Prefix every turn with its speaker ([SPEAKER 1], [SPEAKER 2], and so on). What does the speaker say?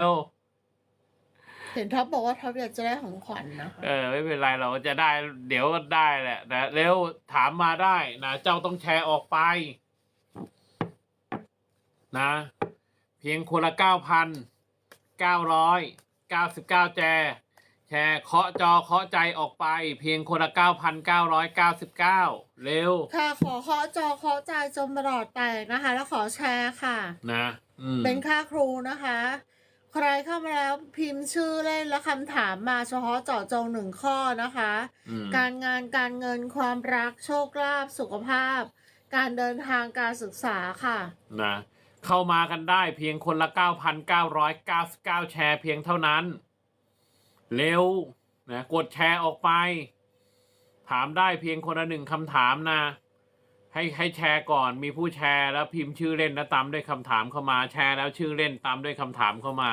[SPEAKER 1] เอ้า
[SPEAKER 2] เห็นท็อปบอกว่าท็อปอยากจะได้ของขวัญนะคะ
[SPEAKER 1] เออ ไม่เป็นไรเราจะได้ เดี๋ยวก็ได้แหละนะเร็วถามมาได้นะเจ้าต้องแชร์ออกไป นะ เพียงคนละเก้าพันเก้าร้อยเก้าสิบเก้าแจ แชร์เคาะจอเคาะใจออกไป เพียงคนละเก้าพันเก้าร้อยเก้าสิบเก้าเร็ว
[SPEAKER 2] ค่ะ ขอเคาะจอเคาะใจจนประหลอดแตกนะคะ แล้วขอแชร์ค่ะ
[SPEAKER 1] นะ อืม
[SPEAKER 2] เป็นค่าครูนะคะ ใครเข้ามาแล้วพิมพ์ชื่อเล่นและคำถามมาเฉพาะเจาะจงหนึ่งข้อนะคะ
[SPEAKER 1] อืม
[SPEAKER 2] การงานการเงินความรักโชคลาภสุขภาพ การเดินทางการศึกษาค่ะ
[SPEAKER 1] นะเข้ามากันได้เพียงคนละ 9,999 แชร์เพียงเท่านั้น เร็วนะกดแชร์ออกไป ถามได้เพียงคนละหนึ่งคำถามนะ ให้ให้แชร์ก่อนมีผู้แชร์แล้วพิมพ์ชื่อเล่นแล้วตามด้วยคำถามเข้ามา แชร์แล้วชื่อเล่นตามด้วยคำถามเข้ามา